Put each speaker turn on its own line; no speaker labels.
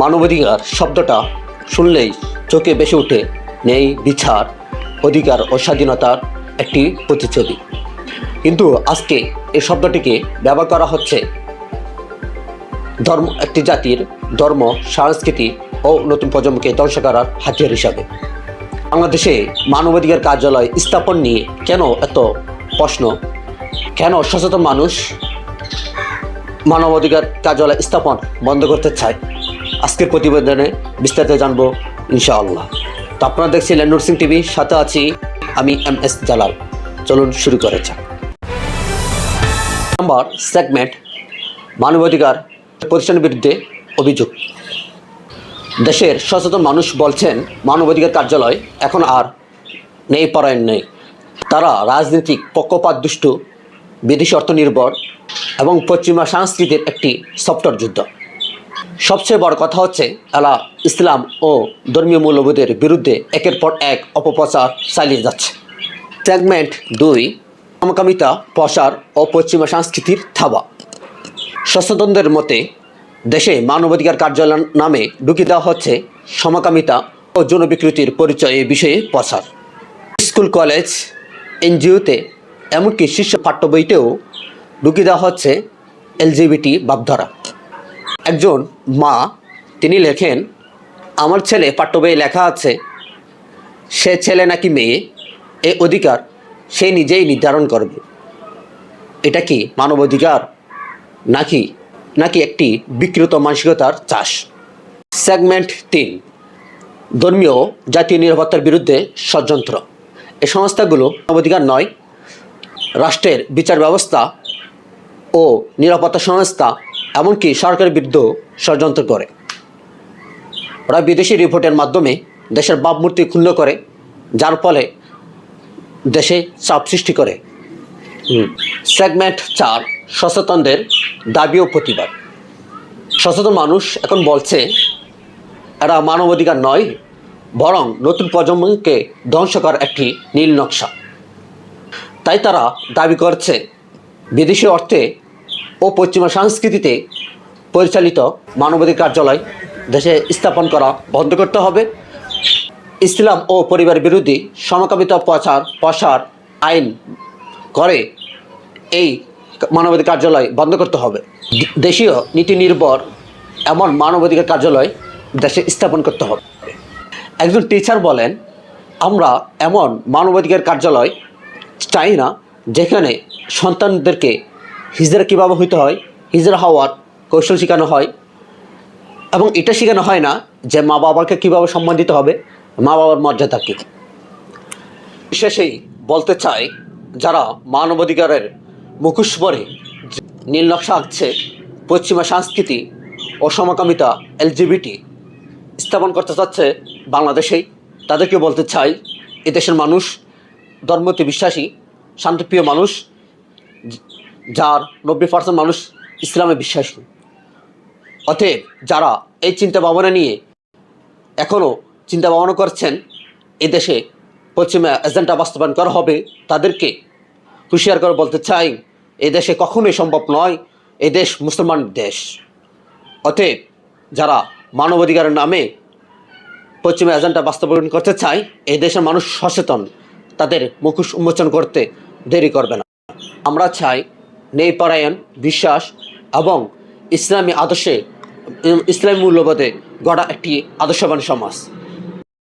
মানবাধিকার শব্দটা শুনলেই চোখে বেশি ওঠে নেই বিচার, অধিকার ও স্বাধীনতার একটি প্রতিচ্ছবি। কিন্তু আজকে এই শব্দটিকে ব্যবহার করা হচ্ছে ধর্ম, একটি জাতির ধর্ম, সংস্কৃতি ও নতুন প্রজন্মকে ধ্বংস করার হাতিয়ার হিসাবে। বাংলাদেশে মানবাধিকার কার্যালয় স্থাপন নিয়ে কেন এত প্রশ্ন? কেন সচেতন মানুষ মানবাধিকার কার্যালয় স্থাপন বন্ধ করতে চায়? আজকের প্রতিবেদনে বিস্তারিত জানব ইনশাআল্লাহ। তো আপনারা দেখছিলেন নুরসিং টিভি সাথে আছি আমি এম এস জালাল। চলুন শুরু করে যাক। নাম্বার, সেগমেন্ট, মানবাধিকার প্রতিষ্ঠানের বিরুদ্ধে অভিযোগ। দেশের সচেতন মানুষ বলছেন, মানবাধিকার কার্যালয় এখন আর নেই, পরায়ণ নেই। তারা রাজনৈতিক পক্ষপাত দুষ্ট, বিদেশি অর্থনির্ভর এবং পশ্চিমা সংস্কৃতির একটি সফটওয়্যার যুদ্ধ। সবচেয়ে বড় কথা হচ্ছে এলা ইসলাম ও ধর্মীয় মূল্যবোধের বিরুদ্ধে একের পর এক অপপ্রচার চালিয়ে যাচ্ছে। সেগমেন্ট দুই, সমকামিতা, প্রসার ও পশ্চিমা সংস্কৃতির থাবা সচেতনদের মতে, দেশে মানবাধিকার কার্যালয় নামে ঢুকিয়ে দেওয়া হচ্ছে সমকামিতা ও যৌন বিকৃতির পরিচয় বিষয়ে প্রসার স্কুল, কলেজ, এনজিওতে এমনকি শীর্ষ পাঠ্য বইতেও ঢুকিয়ে দেওয়া হচ্ছে এলজিবিটি ভাবধারা একজন মা, তিনি লেখেন, আমার ছেলে পাঠ্য বইয়ে লেখা আছে। সে ছেলে নাকি মেয়ে, এ অধিকার সে নিজেই নির্ধারণ করবে। এটা কি মানবাধিকার? নাকি নাকি একটি বিকৃত মানসিকতার চাষ? সেগমেন্ট তিন, ধর্মীয় জাতীয় নিরাপত্তার বিরুদ্ধে ষড়যন্ত্র। এ সংস্থাগুলো মানবাধিকার নয়, রাষ্ট্রের বিচার ব্যবস্থা ও নিরাপত্তা সংস্থা এমনকি সরকার বিরুদ্ধেও ষড়যন্ত্র করে। ওরা বিদেশি রিপোর্টের মাধ্যমে দেশের ভাবমূর্তি ক্ষুণ্ণ করে, যার ফলে দেশে চাপ সৃষ্টি করে। সেগমেন্ট চার, সচেতনদের দাবি ও প্রতিবাদ। সচেতন মানুষ এখন বলছে, এরা মানবাধিকার নয়, বরং নতুন প্রজন্মকে ধ্বংস করার একটি নীল নকশা। তাই তারা দাবি করছে, বিদেশি অর্থে ও পশ্চিমা সংস্কৃতিতে পরিচালিত মানবাধিকার কার্যালয় দেশে স্থাপন করা বন্ধ করতে হবে। ইসলাম ও পরিবার বিরোধী সমকামিতা প্রচার, প্রসার আইন করে এই মানবাধিকার কার্যালয় বন্ধ করতে হবে। দেশীয় নীতি নির্ভর এমন মানবাধিকার কার্যালয় দেশে স্থাপন করতে হবে। একজন টিচার বলেন, আমরা এমন মানবাধিকার কার্যালয় চাই না যেখানে সন্তানদেরকে হিজরা কীভাবে হইতে হয়? হিজরা হওয়ার কৌশল শেখানো হয়। এবং এটা শেখানো হয় না যে মা বাবাকে কীভাবে সম্মান দিতে হবে, মা বাবার মর্যাদা কী। শেষেই বলতে চাই, যারা মানবাধিকারের মুখোশ পরে নীল নকশা আঁকছে, পশ্চিমা সংস্কৃতি ও সমকামিতা এলজিবিটি স্থাপন করতে চাচ্ছে বাংলাদেশেই, তাদেরকে বলতে চাই এদেশের মানুষ ধর্মতে বিশ্বাসী, শান্তিপ্রিয় মানুষ যার নব্বই পার্সেন্ট মানুষ ইসলামে বিশ্বাসী। অতএব যারা এই চিন্তা ভাবনা নিয়ে এখনও চিন্তা ভাবনা করছেন, এদেশে পশ্চিমা এজেন্ডা বাস্তবায়ন করা হবে, তাদেরকে হুঁশিয়ার করে বলতে চাই এ দেশে কখনোই সম্ভব নয় এ দেশ মুসলমান দেশ। অতএব যারা মানবাধিকারের নামে পশ্চিমা এজেন্ডা বাস্তবায়ন করতে চায় এই দেশের মানুষ সচেতন, তাদের মুখোশ উন্মোচন করতে দেরি করবে না। আমরা চাই ন্যায়পরায়ণ বিশ্বাস এবং ইসলামী আদর্শে ইসলামী মূল্যবোধে গড়া একটি আদর্শবান সমাজ।